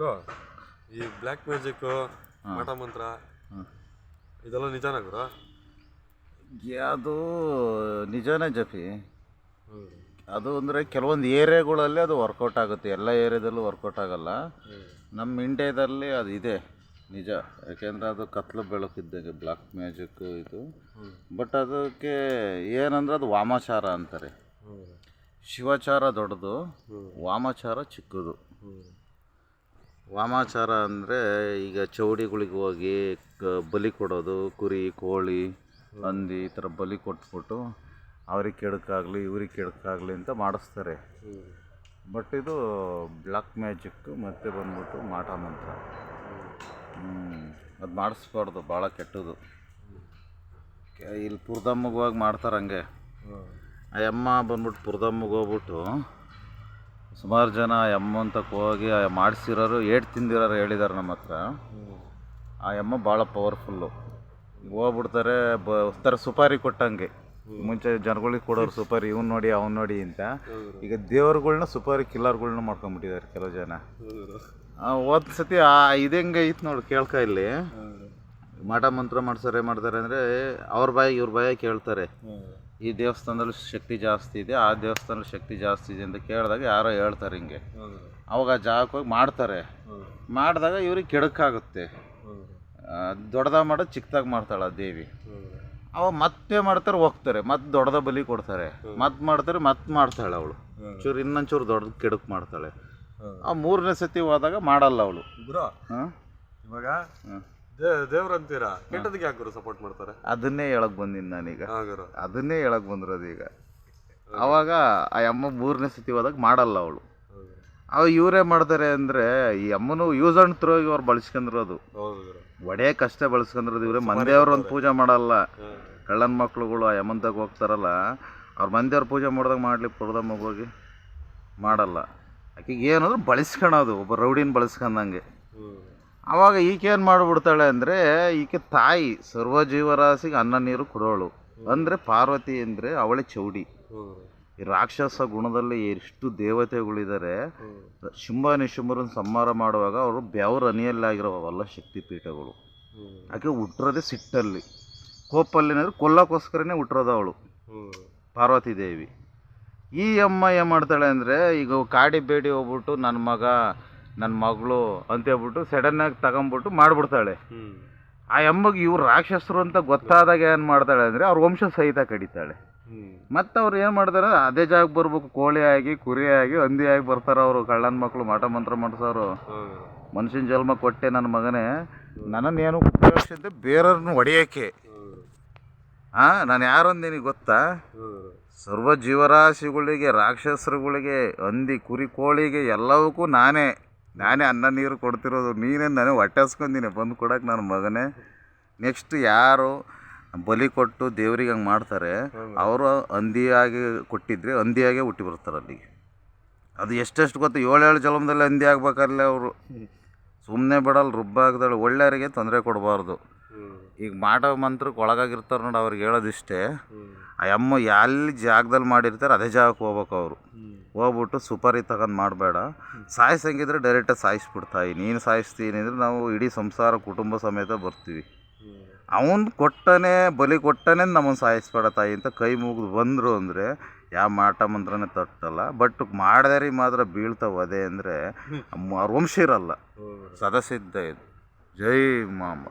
Bro ಈ black magic ಮಠ ಮಂತ್ರ ಇದೆಲ್ಲ ನಿಜಾನ ಬ್ರೋ ಅದು ನಿಜನೇ ಜಫಿ ಅದು ಅಂದರೆ ಕೆಲವೊಂದು ಏರಿಯಾಗಳಲ್ಲಿ ಅದು ವರ್ಕೌಟ್ ಆಗುತ್ತೆ. ಎಲ್ಲ ಏರಿಯಾದಲ್ಲೂ ವರ್ಕೌಟ್ ಆಗಲ್ಲ. ನಮ್ಮ ಇಂಡಿಯಾದಲ್ಲಿ ಅದು ಇದೆ ನಿಜ. ಯಾಕೆಂದರೆ ಅದು ಕತ್ಲು ಬೆಳಕಿದ್ದಂಗೆ ಬ್ಲಾಕ್ ಮ್ಯಾಜಿಕ್ ಇದು. ಬಟ್ ಅದಕ್ಕೆ ಏನಂದ್ರೆ ಅದು ವಾಮಾಚಾರ ಅಂತಾರೆ. ಶಿವಾಚಾರ ದೊಡ್ಡದು ವಾಮಾಚಾರ ಚಿಕ್ಕದು. ವಾಮಾಚಾರ ಅಂದರೆ ಈಗ ಚೌಡಿಗಳಿಗೆ ಹೋಗಿ ಕ- ಬಲಿ ಕೊಡೋದು ಕುರಿ ಕೋಳಿ ಹಂದಿ ಈ ಥರ ಬಲಿ ಕೊಟ್ಬಿಟ್ಟು ಅವ್ರಿಗೆ ಕೆಡಕ್ಕಾಗಲಿ ಇವ್ರಿಗೆ ಕೆಡಕ್ಕಾಗಲಿ ಅಂತ ಮಾಡಿಸ್ತಾರೆ. ಬಟ್ ಇದು ಬ್ಲಾಕ್ ಮ್ಯಾಜಿಕ್ ಮತ್ತು ಬಂದ್ಬಿಟ್ಟು ಮಾಟ ಮಂತ್ರ. ಅದು ಮಾಡಿಸ್ಬಾರ್ದು ಭಾಳ ಕೆಟ್ಟದು ಇಲ್ಲಿ ಪುರ್ದಮ್ಮಗೆ ಹೋಗಿ ಮಾಡ್ತಾರೆ ಹಂಗೆ. ಆ ಅಮ್ಮ ಬಂದ್ಬಿಟ್ಟು ಪುರ್ದಮ್ಮಗೆ ಹೋಗ್ಬಿಟ್ಟು ಸುಮಾರು ಜನ ಆ ಅಂತ ಹೋಗಿ ಆ ಮಾಡಿಸಿರೋರು ಏಟ್ ತಿಂದಿರೋರು ಹೇಳಿದ್ದಾರೆ ನಮ್ಮ ಹತ್ರ. ಆ ಎಮ್ಮ ಭಾಳ ಪವರ್ಫುಲ್ಲು ಹೋಗ್ಬಿಡ್ತಾರೆ ಬ ಥರ ಸುಪಾರಿ ಕೊಟ್ಟಂಗೆ. ಮುಂಚೆ ಜನಗಳಿಗೆ ಕೊಡೋರು ಸುಪಾರಿ ಇವ್ನು ನೋಡಿ ಅವ್ನು ನೋಡಿ ಅಂತ. ಈಗ ದೇವ್ರುಗಳ್ನ ಸುಪಾರಿ ಕಿಲ್ಲರ್ಗಳ್ನ ಮಾಡ್ಕೊಂಡ್ಬಿಟ್ಟಿದ್ದಾರೆ ಕೆಲವು ಜನ. ಒಂದು ಸತಿ ಆ ಇದಂಗೆ ಐತೆ ನೋಡಿ ಕೇಳ್ಕ ಇಲ್ಲಿ. ಮಠ ಮಂತ್ರ ಮಾಡ್ಸಾರೆ ಮಾಡ್ತಾರೆ ಅಂದರೆ ಅವ್ರ ಬಾಯಿ ಇವ್ರ ಬಾಯಿ ಕೇಳ್ತಾರೆ. ಈ ದೇವಸ್ಥಾನದಲ್ಲಿ ಶಕ್ತಿ ಜಾಸ್ತಿ ಇದೆ ಆ ದೇವಸ್ಥಾನದಲ್ಲಿ ಶಕ್ತಿ ಜಾಸ್ತಿ ಇದೆ ಅಂತ ಕೇಳಿದಾಗ ಯಾರೋ ಹೇಳ್ತಾರೆ ಹಿಂಗೆ. ಅವಾಗ ಆ ಜಾಗಕ್ಕೆ ಹೋಗಿ ಮಾಡ್ತಾರೆ. ಮಾಡಿದಾಗ ಇವ್ರಿಗೆ ಕೆಡಕಾಗುತ್ತೆ. ದೊಡ್ಡದಾಗ ಮಾಡೋದು ಚಿಕ್ಕದಾಗಿ ಮಾಡ್ತಾಳೆ ಆ ದೇವಿ. ಅವಾಗ ಮತ್ತೆ ಮಾಡ್ತಾರೆ ಹೋಗ್ತಾರೆ. ಮತ್ತೆ ದೊಡ್ಡದ ಬಲಿ ಕೊಡ್ತಾರೆ. ಮತ್ತೆ ಮಾಡ್ತಾರೆ ಮತ್ತೆ ಮಾಡ್ತಾಳೆ ಅವಳು. ಚೂರು ಇನ್ನೊಂಚೂರು ದೊಡ್ಡದು ಕೆಡಕ್ ಮಾಡ್ತಾಳೆ. ಆ ಮೂರನೇ ಸತಿ ಹೋದಾಗ ಮಾಡಲ್ಲ ಅವಳು. ಇವಾಗ ದೇ ದೇವ್ರ ಅಂತೀರಾ ಕೆಟ್ಟದಕ್ಕೆ ಯಾಕೆ ಸಪೋರ್ಟ್ ಮಾಡ್ತಾರೆ? ಅದನ್ನೇ ಹೇಳಕ್ ಬಂದೀನಿ ನಾನೀಗ. ಅದನ್ನೇ ಹೇಳಕ್ ಬಂದಿರೋದು ಈಗ. ಅವಾಗ ಆ ಅಮ್ಮ ಮೂರನೇ ಸತಿ ಹೋದಾಗ ಮಾಡಲ್ಲ ಅವಳು. ಅವ ಇವರೇ ಮಾಡ್ತಾರೆ ಅಂದರೆ ಈ ಅಮ್ಮನು ಯೂಸ್ ಆ್ಯಂಡ್ ಥ್ರೋ ಅವ್ರು ಬಳಸ್ಕೊಂಡಿರೋದು. ಒಡೆಯಕ್ಕೆ ಅಷ್ಟೇ ಬಳಸ್ಕೊಂಡಿರೋದು ಇವರೇ. ಮಂದಿಯವ್ರು ಒಂದು ಪೂಜೆ ಮಾಡಲ್ಲ. ಕಳ್ಳನ ಮಕ್ಳುಗಳು ಆ ಯಮಂತಾಗ ಹೋಗ್ತಾರಲ್ಲ ಅವ್ರ ಮಂದಿಯವ್ರ ಪೂಜೆ ಮಾಡಿದಾಗ ಮಾಡ್ಲಿ ಪುರದಮ್ಮ ಹೋಗಿ. ಮಾಡಲ್ಲ. ಆಕೆಗೆ ಏನಂದ್ರೆ ಬಳಸ್ಕೊಳೋದು ಒಬ್ಬ ರೌಡಿನ ಬಳಸ್ಕೊಂಡಂಗೆ ಆವಾಗ ಈಕೆ ಏನು ಮಾಡಿಬಿಡ್ತಾಳೆ ಅಂದರೆ, ಈಕೆ ತಾಯಿ ಸರ್ವ ಜೀವರಾಶಿಗೆ ಅನ್ನ ನೀರು ಕೊಡೋಳು. ಅಂದರೆ ಪಾರ್ವತಿ ಅಂದರೆ ಅವಳೇ ಚೌಡಿ. ಈ ರಾಕ್ಷಸ ಗುಣದಲ್ಲಿ ಎಷ್ಟು ದೇವತೆಗಳಿದ್ದಾರೆ ಶುಂಭ ನಿಶುಂಭರನ್ನು ಸಂಹಾರ ಮಾಡುವಾಗ ಅವರು ಬೆವರ ಅನಿಯಲ್ಲಾಗಿರೋವಲ್ಲ ಶಕ್ತಿ ಪೀಠಗಳು. ಆಕೆ ಹುಟ್ಟಿರೋದೇ ಸಿಟ್ಟಲ್ಲಿ. ಕೋಪಲ್ಲಿನಾದ್ರೆ ಕೊಲ್ಲಕ್ಕೋಸ್ಕರನೇ ಹುಟ್ಟಿರೋದು ಅವಳು. ಪಾರ್ವತಿ ದೇವಿ. ಈ ಅಮ್ಮ ಏನು ಮಾಡ್ತಾಳೆ ಅಂದರೆ, ಈಗ ಕಾಡಿ ಬೇಡಿ ಹೋಗ್ಬಿಟ್ಟು ನನ್ನ ಮಗ ನನ್ನ ಮಗಳು ಅಂತ ಹೇಳ್ಬಿಟ್ಟು ಸಡನ್ನಾಗಿ ತಗೊಂಬಿಟ್ಟು ಮಾಡಿಬಿಡ್ತಾಳೆ. ಆ ಅಮ್ಮಗೆ ಇವ್ರು ರಾಕ್ಷಸರು ಅಂತ ಗೊತ್ತಾದಾಗ ಏನು ಮಾಡ್ತಾಳೆ ಅಂದರೆ ಅವ್ರ ವಂಶ ಸಹಿತ ಕಡಿತಾಳೆ. ಮತ್ತು ಅವ್ರು ಏನು ಮಾಡ್ತಾರೆ ಅದೇ ಜಾಗಕ್ಕೆ ಬರ್ಬೇಕು ಕೋಳಿ ಆಗಿ ಕುರಿ ಆಗಿ ಹಂದಿ ಆಗಿ ಬರ್ತಾರೆ ಅವರು ಕಳ್ಳನ ಮಕ್ಕಳು ಮಾಟ ಮಂತ್ರ ಮಾಡಿಸೋರು. ಮನುಷ್ಯನ ಜನ್ಮ ಕೊಟ್ಟೆ ನನ್ನ ಮಗನೇ. ನನ್ನನ್ನೇನು ಉಪಯೋಗಿಸಿದ್ದೆ ಬೇರೆಯವ್ರನ್ನ ಹೊಡೆಯೋಕ್ಕೆ. ಹಾಂ ನಾನು ಯಾರು ಅಂದೀನಿ ಗೊತ್ತಾ ಸರ್ವ ಜೀವರಾಶಿಗಳಿಗೆ ರಾಕ್ಷಸರುಗಳಿಗೆ ಹಂದಿ ಕುರಿ ಕೋಳಿಗೆ ಎಲ್ಲವಕ್ಕೂ ನಾನೇ. ನಾನೇ ಅನ್ನ ನೀರು ಕೊಡ್ತಿರೋದು ನೀನೇ ನನಗೆ ಹೊಟ್ಟೆ ಹಸ್ಕೊಂದಿನಿ ಬಂದು ಕೊಡಕ್ಕೆ ನನ್ನ ಮಗನೇ. ನೆಕ್ಸ್ಟ್ ಯಾರು ಬಲಿ ಕೊಟ್ಟು ದೇವರಿಗೆ ಹಂಗೆ ಮಾಡ್ತಾರೆ ಅವರು ಹಂದಿಯಾಗಿ ಕೊಟ್ಟಿದ್ರೆ ಹಂದಿಯಾಗೆ ಹುಟ್ಟಿ ಬರ್ತಾರೆ ಅಲ್ಲಿಗೆ. ಅದು ಎಷ್ಟೆಷ್ಟು ಗೊತ್ತು ಏಳೇಳು ಜಲಮದಲ್ಲಿ ಹಂದಿ ಆಗ್ಬೇಕಲ್ಲೇ ಅವರು. ಸುಮ್ಮನೆ ಬಿಡಲ್ಲ ರುಬ್ಬಾಗ್ದಳು ಒಳ್ಳೆಯವರಿಗೆ ತೊಂದರೆ ಕೊಡಬಾರ್ದು. ಈಗ ಮಾಡೋ ಮಂತ್ರಕ್ಕೆ ಒಳಗಾಗಿರ್ತಾರೆ ನೋಡಿ ಅವ್ರಿಗೆ ಹೇಳೋದಿಷ್ಟೇ. ಆ ಅಮ್ಮ ಎಲ್ಲಿ ಜಾಗದಲ್ಲಿ ಮಾಡಿರ್ತಾರೆ ಅದೇ ಜಾಗಕ್ಕೆ ಹೋಗ್ಬೇಕು ಅವರು. ಹೋಗ್ಬಿಟ್ಟು ಸುಪಾರಿ ತಗೊಂಡು ಮಾಡಬೇಡ. ಸಾಯಿಸಂಗಿದ್ರೆ ಡೈರೆಕ್ಟಾಗಿ ಸಾಯಿಸ್ಬಿಡ್ತಾಯಿ ನೀನು ಸಾಯಿಸ್ತೀನಿ ಅಂದರೆ ನಾವು ಇಡೀ ಸಂಸಾರ ಕುಟುಂಬ ಸಮೇತ ಬರ್ತೀವಿ. ಅವನು ಕೊಟ್ಟನೆ ಬಲಿ ಕೊಟ್ಟನೆ ನಮ್ಮನ್ನು ಸಾಯಿಸ್ಬೇಡ ತಾಯಿ ಅಂತ ಕೈ ಮುಗಿದು ಬಂದರು ಅಂದರೆ ಯಾವ ಮಾಟ ಮಂತ್ರನೇ ತಟ್ಟಲ್ಲ. ಬಟ್ ಮಾಡದಾರಿ ಮಾತ್ರ ಬೀಳ್ತಾವೆ ಅದೇ ಅಂದರೆ ವಂಶಿರಲ್ಲ ವಂಶ ಇರಲ್ಲ ಹ್ಮ್. ಸದಸಿದ್ಧ ಇದು ಜೈ ಮಾಮ.